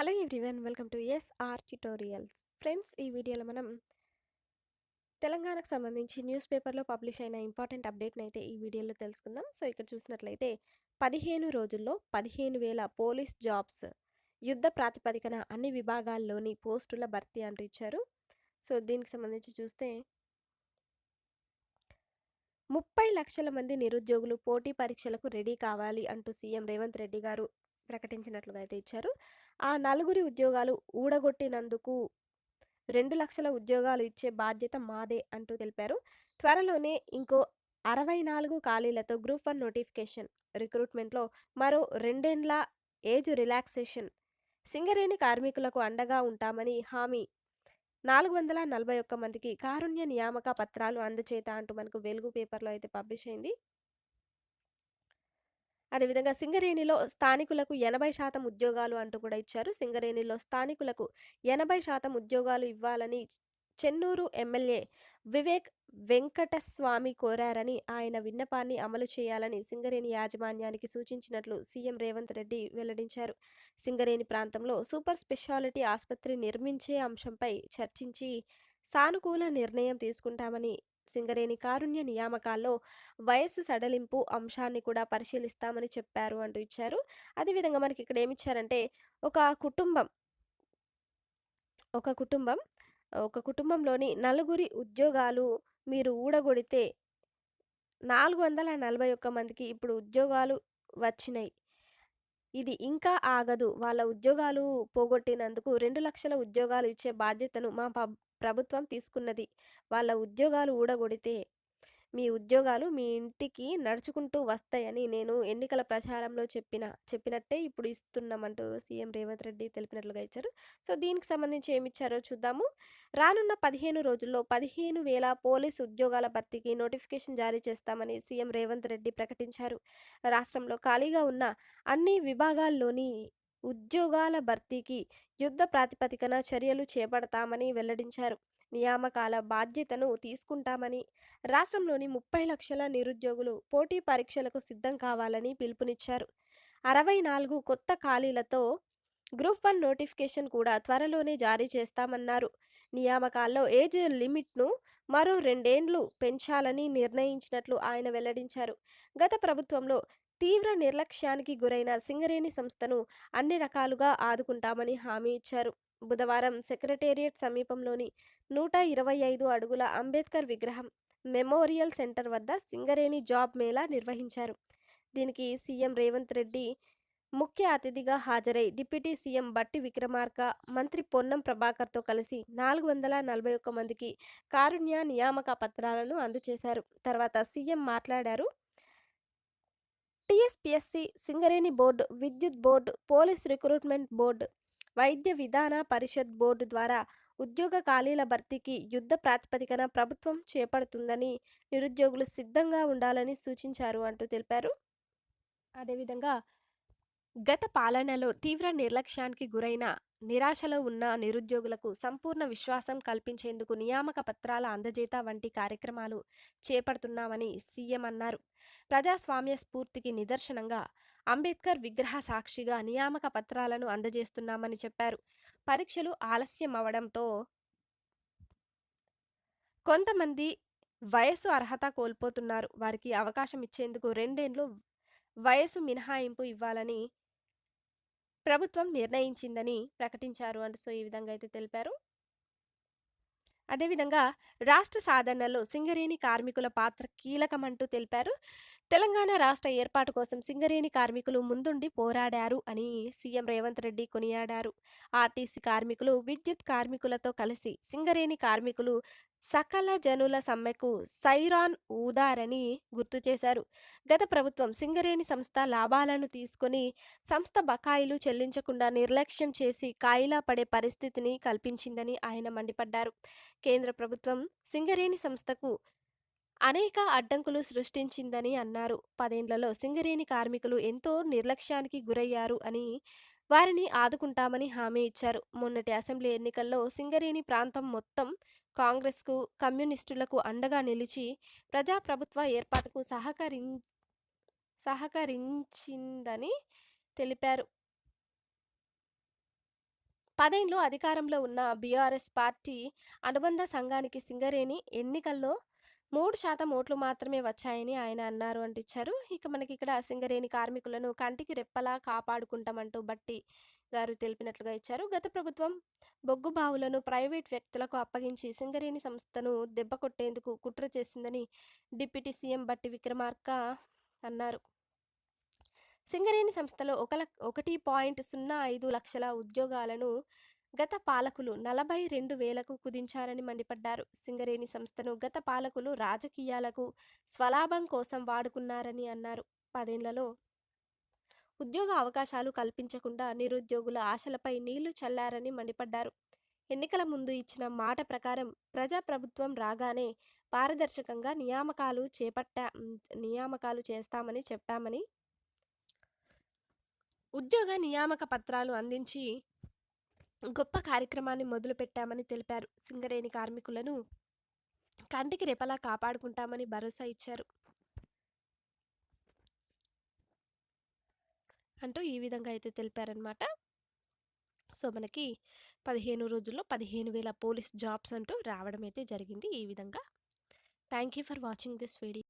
Hello everyone welcome to SR tutorials. Friends ఈ వీడియోలో మనం తెలంగాణకు సంబంధించి న్యూస్ పేపర్లో పబ్లిష్ అయిన ఇంపార్టెంట్ అప్డేట్ని అయితే ఈ వీడియోలో తెలుసుకుందాం. సో ఇక్కడ చూసినట్లయితే పదిహేను రోజుల్లో పదిహేను వేల పోలీస్ జాబ్స్ యుద్ధ ప్రాతిపదికన అన్ని విభాగాల్లోని పోస్టుల భర్తీ అంటూ ఇచ్చారు. సో దీనికి సంబంధించి చూస్తే ముప్పై లక్షల మంది నిరుద్యోగులు పోటీ పరీక్షలకు రెడీ కావాలి అంటూ సీఎం రేవంత్ రెడ్డి గారు ప్రకటించినట్లుగా అయితే ఇచ్చారు. ఆ నలుగురి ఉద్యోగాలు ఊడగొట్టినందుకు రెండు లక్షల ఉద్యోగాలు ఇచ్చే బాధ్యత మాదే అంటూ తెలిపారు. త్వరలోనే ఇంకో అరవై నాలుగు ఖాళీలతో గ్రూప్ వన్ నోటిఫికేషన్ రిక్రూట్మెంట్లో మరో రెండేండ్ల ఏజ్ రిలాక్సేషన్ సింగరేణి కార్మికులకు అండగా ఉంటామని హామీ. నాలుగు వందల నలభై ఒక్క మందికి కారుణ్య నియామక పత్రాలు అందచేత అంటూ మనకు వెలుగు పేపర్లో అయితే పబ్లిష్ అయింది. అదేవిధంగా సింగరేణిలో స్థానికులకు ఎనభై శాతం ఉద్యోగాలు అంటూ కూడా ఇచ్చారు. సింగరేణిలో స్థానికులకు ఎనభై శాతం ఉద్యోగాలు ఇవ్వాలని చెన్నూరు ఎమ్మెల్యే వివేక్ వెంకటస్వామి కోరారని ఆయన విన్నపాన్ని అమలు చేయాలని సింగరేణి యాజమాన్యానికి సూచించినట్లు సీఎం రేవంత్ రెడ్డి వెల్లడించారు. సింగరేణి ప్రాంతంలో సూపర్ స్పెషాలిటీ ఆసుపత్రి నిర్మించే అంశంపై చర్చించి సానుకూల నిర్ణయం తీసుకుంటామని సింగరేణి కారుణ్య నియామకాల్లో వయస్సు సడలింపు అంశాన్ని కూడా పరిశీలిస్తామని చెప్పారు అంటూ ఇచ్చారు. అదేవిధంగా మనకి ఇక్కడ ఏమిచ్చారంటే ఒక కుటుంబం ఒక కుటుంబం ఒక కుటుంబంలోని నలుగురి ఉద్యోగాలు మీరు ఊడగొడితే నాలుగు వందల నలభై ఒక్క మందికి ఇప్పుడు ఉద్యోగాలు వచ్చినాయి ఇది ఇంకా ఆగదు. వాళ్ళ ఉద్యోగాలు పోగొట్టినందుకు రెండు లక్షల ఉద్యోగాలు ఇచ్చే బాధ్యతను మా ప్రభుత్వం తీసుకున్నది. వాళ్ళ ఉద్యోగాలు ఊడగొడితే మీ ఉద్యోగాలు మీ ఇంటికి నడుచుకుంటూ వస్తాయని నేను ఎన్నికల ప్రచారంలో చెప్పిన చెప్పినట్టే ఇప్పుడు ఇస్తున్నామంటూ సీఎం రేవంత్ రెడ్డి తెలిపినట్లుగా ఇచ్చారు. సో దీనికి సంబంధించి ఏమి ఇచ్చారో చూద్దాము. రానున్న పదిహేను రోజుల్లో పదిహేను వేల పోలీసు ఉద్యోగాల భర్తీకి నోటిఫికేషన్ జారీ చేస్తామని సీఎం రేవంత్ రెడ్డి ప్రకటించారు. రాష్ట్రంలో ఖాళీగా ఉన్న అన్ని విభాగాల్లోని ఉద్యోగాల భర్తీకి యుద్ధ ప్రాతిపదికన చర్యలు చేపడతామని వెల్లడించారు. నియామకాల బాధ్యతను తీసుకుంటామని రాష్ట్రంలోని ముప్పై లక్షల నిరుద్యోగులు పోటీ పరీక్షలకు సిద్ధం కావాలని పిలుపునిచ్చారు. అరవై నాలుగు కొత్త ఖాళీలతో గ్రూప్ వన్ నోటిఫికేషన్ కూడా త్వరలోనే జారీ చేస్తామన్నారు. నియామకాల్లో ఏజ్ లిమిట్ను మరో రెండేండ్లు పెంచాలని నిర్ణయించినట్లు ఆయన వెల్లడించారు. గత ప్రభుత్వంలో తీవ్ర నిర్లక్ష్యానికి గురైన సింగరేణి సంస్థను అన్ని రకాలుగా ఆదుకుంటామని హామీ ఇచ్చారు. బుధవారం సెక్రటేరియట్ సమీపంలోని నూట ఇరవై ఐదు అడుగుల అంబేద్కర్ విగ్రహం మెమోరియల్ సెంటర్ వద్ద సింగరేణి జాబ్ మేళా నిర్వహించారు. దీనికి సీఎం రేవంత్ రెడ్డి ముఖ్య అతిథిగా హాజరై డిప్యూటీ సీఎం బట్టి విక్రమార్క మంత్రి పొన్నం ప్రభాకర్తో కలిసి నాలుగు వందల నలభై ఒక్క మందికి కారుణ్య నియామక పత్రాలను అందజేశారు. తర్వాత సీఎం మాట్లాడారు టీఎస్పీఎస్సీ సింగరేణి బోర్డు విద్యుత్ board police recruitment board Vaidya Vidhana Parishad board ద్వారా ఉద్యోగ ఖాళీల భర్తీకి యుద్ధ ప్రాతిపదికన ప్రభుత్వం చేపడుతుందని నిరుద్యోగులు సిద్ధంగా ఉండాలని సూచించారు అంటూ తెలిపారు. అదేవిధంగా గత పాలనలో తీవ్ర నిర్లక్ష్యానికి గురైన నిరాశలో ఉన్న నిరుద్యోగులకు సంపూర్ణ విశ్వాసం కల్పించేందుకు నియామక పత్రాల అందజేత వంటి కార్యక్రమాలు చేపడుతున్నామని సీఎం అన్నారు. ప్రజాస్వామ్య స్ఫూర్తికి నిదర్శనంగా అంబేద్కర్ విగ్రహ సాక్షిగా నియామక పత్రాలను అందజేస్తున్నామని చెప్పారు. పరీక్షలు ఆలస్యం అవడంతో కొంతమంది వయసు అర్హత కోల్పోతున్నారు. వారికి అవకాశం ఇచ్చేందుకు రెండేండ్లు వయసు మినహాయింపు ఇవ్వాలని ప్రభుత్వం నిర్ణయించిందని ప్రకటించారు అంటూ సో ఈ విధంగా అయితే తెలిపారు. అదేవిధంగా రాష్ట్ర సాధనలో సింగరేణి కార్మికుల పాత్ర కీలకమంటూ తెలిపారు. తెలంగాణ రాష్ట్ర ఏర్పాటు కోసం సింగరేణి కార్మికులు ముందుండి పోరాడారు అని సీఎం రేవంత్ రెడ్డి కొనియాడారు. ఆర్టీసీ కార్మికులు విద్యుత్ కార్మికులతో కలిసి సింగరేణి కార్మికులు సకల జనుల సమ్మెకు సైరాన్ ఊదారని గుర్తు చేశారు. గత ప్రభుత్వం సింగరేణి సంస్థ లాభాలను తీసుకొని సంస్థ బకాయిలు చెల్లించకుండా నిర్లక్ష్యం చేసి కాయిలా పడే పరిస్థితిని కల్పించిందని ఆయన మండిపడ్డారు. కేంద్ర ప్రభుత్వం సింగరేణి సంస్థకు అనేక అడ్డంకులు సృష్టించిందని అన్నారు. పదేండ్లలో సింగరేణి కార్మికులు ఎంతో నిర్లక్ష్యానికి గురయ్యారు అని వారిని ఆదుకుంటామని హామీ ఇచ్చారు. మొన్నటి అసెంబ్లీ ఎన్నికల్లో సింగరేణి ప్రాంతం మొత్తం కాంగ్రెస్కు కమ్యూనిస్టులకు అండగా నిలిచి ప్రజాప్రభుత్వ ఏర్పాటుకు సహకరి సహకరించిందని తెలిపారు. పదేండ్లు అధికారంలో ఉన్న బీఆర్ఎస్ పార్టీ అనుబంధ సంఘానికి సింగరేణి ఎన్నికల్లో మూడు శాతం ఓట్లు మాత్రమే వచ్చాయని ఆయన అన్నారు అంటిచ్చారు ఇక మనకి ఇక్కడ సింగరేణి కార్మికులను కంటికి రెప్పలా కాపాడుకుంటామంటూ బట్టి గారు తెలిపినట్లుగా ఇచ్చారు. గత ప్రభుత్వం బొగ్గు బావులను ప్రైవేట్ వ్యక్తులకు అప్పగించి సింగరేణి సంస్థను దెబ్బ కొట్టేందుకు కుట్ర చేసిందని డిప్యూటీ సీఎం బట్టి విక్రమార్క అన్నారు. సింగరేణి సంస్థలో ఒక ఒకటి పాయింట్ సున్నా ఐదు లక్షల ఉద్యోగాలను గత పాలకులు నలభై రెండు వేలకు కుదించారని మండిపడ్డారు. సింగరేణి సంస్థను గత పాలకులు రాజకీయాలకు స్వలాభం కోసం వాడుకున్నారని అన్నారు. పదేళ్ళలో ఉద్యోగ అవకాశాలు కల్పించకుండా నిరుద్యోగుల ఆశలపై నీళ్ళు చల్లారని మండిపడ్డారు. ఎన్నికల ముందు ఇచ్చిన మాట ప్రకారం ప్రజాప్రభుత్వం రాగానే పారదర్శకంగా నియామకాలు చేపట్టా నియామకాలు చేస్తామని చెప్పామని ఉద్యోగ నియామక పత్రాలు అందించి గొప్ప కార్యక్రమాన్ని మొదలుపెట్టామని తెలిపారు. సింగరేణి కార్మికులను కంటికి రెపలా కాపాడుకుంటామని భరోసా ఇచ్చారు. అంటూ ఈ విధంగా అయితే తెలిపారనమాట సో మనకి పదిహేను రోజుల్లో పదిహేను వేల పోలీస్ జాబ్స్ అంటూ రావడం అయితే జరిగింది ఈ విధంగా. Thank you for watching this video.